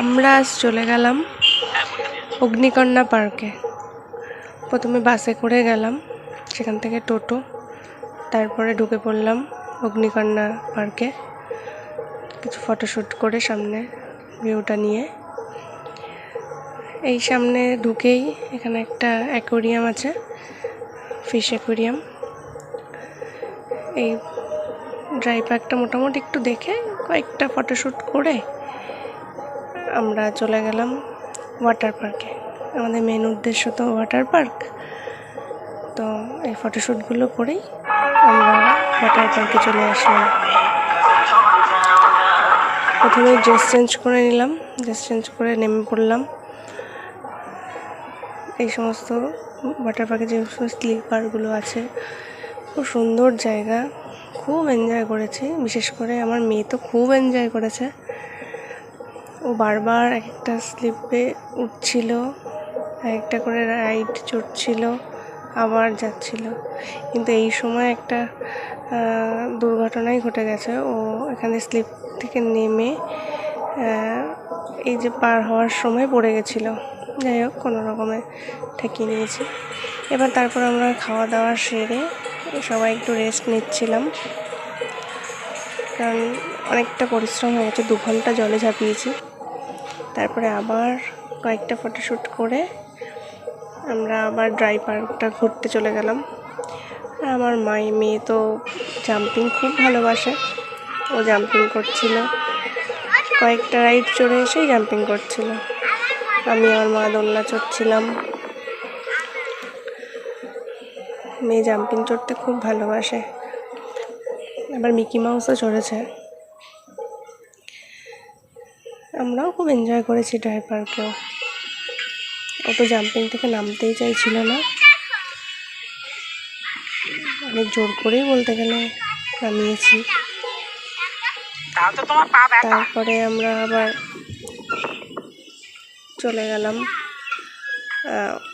আমরা আজ চলে গেলাম অগ্নিকন্যা পার্কে। প্রথমে বাসে করে গেলাম, সেখান থেকে টোটো, তারপরে ঢুকে পড়লাম অগ্নিকন্যা পার্কে। কিছু ফটোশ্যুট করে সামনে ভিউটা নিয়ে। এই সামনে ঢুকেই এখানে একটা অ্যাকোরিয়াম আছে ফিশ অ্যাকোরিয়াম এই ড্রাই মোটামুটি একটু দেখে কয়েকটা ফটোশ্যুট করে আমরা চলে গেলাম ওয়াটার পার্কে আমাদের মেন উদ্দেশ্য তো ওয়াটার পার্ক তো এই ফটোশ্যুটগুলো করেই আমরা ওয়াটার পার্কে চলে আসলাম। প্রথমে ড্রেস চেঞ্জ করে নিলাম। ড্রেস চেঞ্জ করে নেমে পড়লাম। এই সমস্ত ওয়াটার পার্কে যে সমস্ত স্লিপারগুলো আছে, খুব সুন্দর জায়গা। খুব এনজয় করেছি। বিশেষ করে আমার মেয়ে তো খুব এনজয় করেছে। ও বারবার এক একটা স্লিপে উঠছিল এক একটা করে রাইড চড়ছিল, আবার যাচ্ছিল। কিন্তু এই সময় একটা দুর্ঘটনাই ঘটে গেছে। ও এখানে স্লিপ থেকে নেমে এই যে পার হওয়ার সময় পড়ে গেছিল। যাই হোক, কোনো রকমে ঠেকিয়ে নিয়েছি। এবার তারপর আমরা খাওয়া দাওয়া সেরে সবাই একটু রেস্ট নিচ্ছিলাম। কারণ অনেকটা পরিশ্রম হয়ে গেছে, দু ঘণ্টা জলে ঝাঁপিয়েছি। তারপরে আবার কয়েকটা ফটোশ্যুট করে আমরা আবার ড্রাই পার্কটা ঘুরতে চলে গেলাম। আর আমার মাই মেয়ে তো জাম্পিং খুব ভালোবাসে। ও জাম্পিং করছিল। কয়েকটা রাইড চড়ে এসেই জাম্পিং করছিল। আমি আমার মা দোলনা চড়ছিলাম। মেয়ে জাম্পিং চড়তে খুব ভালোবাসে। আবার মিকি মাউসও চড়েছে। আমরাও খুব এনজয় করেছি ড্রাই পার্কেও ও তো জাম্পিং থেকে নামতেই চাইছিল না। অনেক জোর করেই বলতে গেলে নামিয়েছি। তাও তো তোমার পা ব্যথা। তারপরে আমরা আবার চলে গেলাম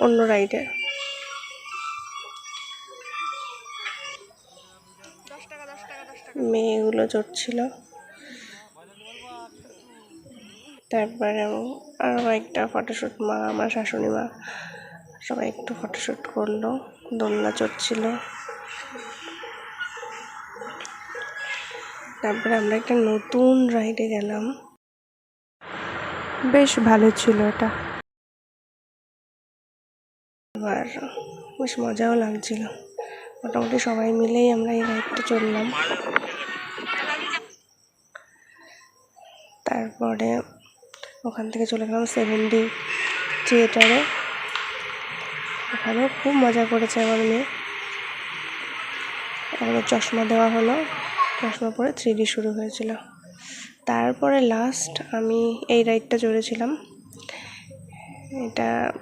অন্য রাইডে মেয়েগুলো চড়ছিল। তারপরে আরও একটা ফটোশ্যুট মা আমার শাশুড়ি মা সবাই একটু ফটোশ্যুট করল দোলনা চড়ছিল। তারপরে আমরা একটা নতুন রাইডে গেলাম। বেশ ভালো ছিল এটা এবার বেশ মজাও লাগছিল। মোটামুটি সবাই মিলেই আমরা এই রাইডটা চললাম। তারপরে ওখান থেকে চলে গেলাম সেভেন ডি থিয়েটারে ওখানেও খুব মজা করেছে আমার মেয়ে। আমাদের চশমা দেওয়া হলো। চশমা পরে থ্রি ডি শুরু হয়েছিল। তারপরে লাস্ট আমি এই রাইডটা চড়েছিলাম। এটা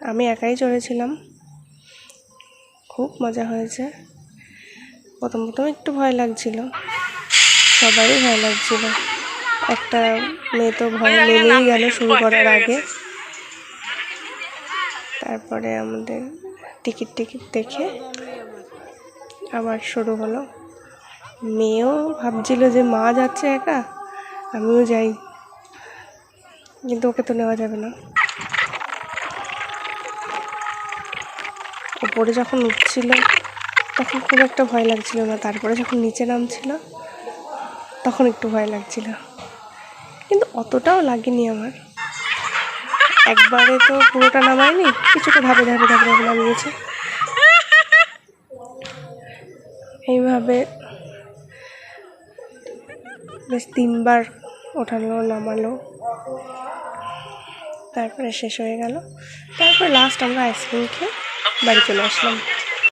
আমি একাই চড়েছিলাম। খুব মজা হয়েছে। প্রথম প্রথম একটু ভয় লাগছিল। সবারই ভয় লাগছিল। একটা মেয়ে তো ভয় নেমেই গেল শুরু করার আগে। তারপরে আমাদের টিকিট টিকিট দেখে আবার শুরু হলো। মেয়েও ভাবছিল যে মা যাচ্ছে একা, আমিও যাই। কিন্তু ওকে তো নেওয়া যাবে না। ওপরে যখন উঠছিল, তখন খুব একটা ভয় লাগছিল না। তারপরে যখন নিচে নামছিল, তখন একটু ভয় লাগছিল। কিন্তু অতটাও লাগেনি আমার। একবারে তো পুরোটা নামায়নি, কিছুটা ধাপে ধাপে ধাপে ধাপে নামিয়েছে। এইভাবে বেশ তিনবার ওঠালো নামালো তারপরে শেষ হয়ে গেল। তারপর লাস্ট আমরা আইসক্রিম খেয়ে বাড়ি চলে আসলাম।